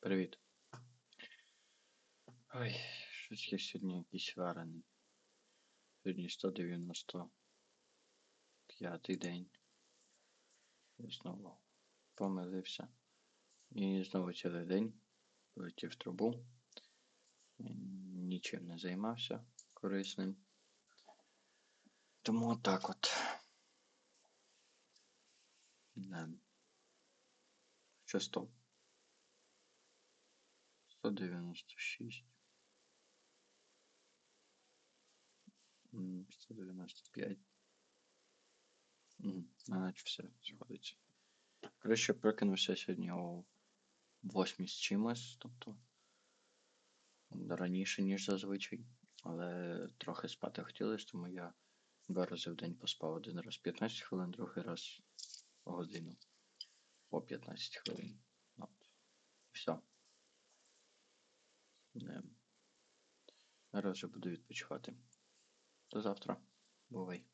Привіт. Ой, щось я сьогодні якийсь варений. Сьогодні 195 день. Я знову помилився. І знову цілий день полетів в трубу. Нічим не займався корисним. Тому отак от. Да. Що 100? 196. 195. Мгм, ну, Наче все сходиться. Коротше, прокинувся сьогодні о 8 з чимось, тобто раніше, ніж зазвичай. Але трохи спати хотілося, тому я два рази в день поспав один раз 15 хвилин, другий раз годину по 15 хвилин. От. Все. Не. Зараз вже буду відпочивати. До завтра. Бувай.